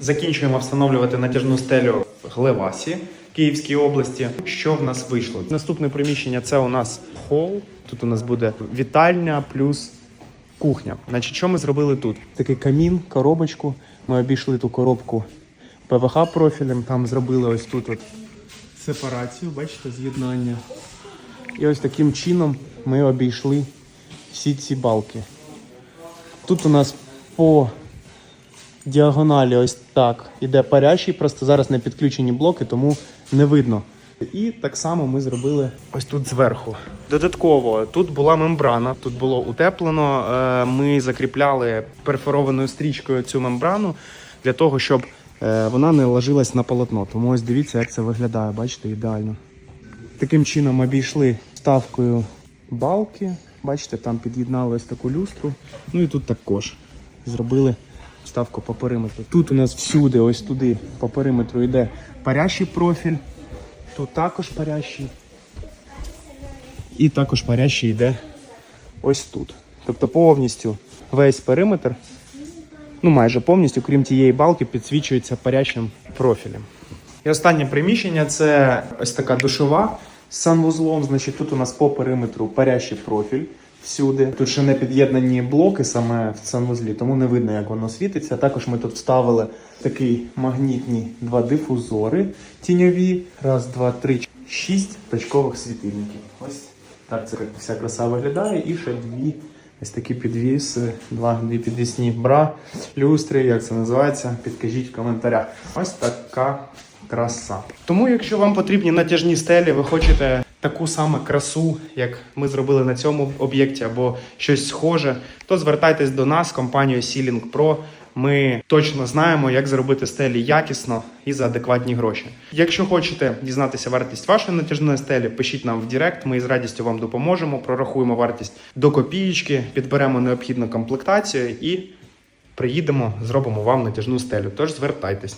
Закінчуємо встановлювати натяжну стелю в Глевасі Київській області. Що в нас вийшло? Наступне приміщення це у нас хол. Тут у нас буде вітальня плюс кухня. Значить, що ми зробили тут? Такий камін, коробочку. Ми обійшли ту коробку ПВХ профілем. Там зробили ось тут от сепарацію, бачите, з'єднання. І ось таким чином ми обійшли всі ці балки. Тут у нас по діагоналі ось так іде парящий, просто зараз не підключені блоки, тому не видно. І так само ми зробили ось тут зверху. Додатково тут була мембрана, тут було утеплено. Е, Ми закріпляли перфорованою стрічкою цю мембрану для того, щоб е, вона не ложилась на полотно. Тому ось дивіться, як це виглядає. Бачите, ідеально. Таким чином обійшли ставкою балки. Бачите, там під'єднали ось таку люстру. Ну і тут також зробили ставку по периметру. Тут у нас всюди, ось туди, по периметру йде парящий профіль. Тут також парящий. І також парящий йде ось тут. Тобто повністю весь периметр, ну майже повністю, крім тієї балки, підсвічується парячим профілем. І останнє приміщення це ось така душова з санвузлом. Значить, тут у нас по периметру парящий профіль всюди. Тут ще не під'єднані блоки саме в санвузлі, тому не видно, як воно світиться. Також ми тут вставили такий магнітні два дифузори тіньові. Раз, два, три, шість точкових світильників. Ось так це вся краса виглядає. І ще дві ось такі підвіси, два дві підвісні бра, люстри, як це називається, підкажіть в коментарях. Ось така краса. Тому, якщо вам потрібні натяжні стелі, ви хочете таку саму красу, як ми зробили на цьому об'єкті, або щось схоже, то звертайтесь до нас, компанію Ceiling Pro. Ми точно знаємо, як зробити стелі якісно і за адекватні гроші. Якщо хочете дізнатися вартість вашої натяжної стелі, пишіть нам в Директ, ми з радістю вам допоможемо, прорахуємо вартість до копієчки, підберемо необхідну комплектацію і приїдемо, зробимо вам натяжну стелю. Тож звертайтесь.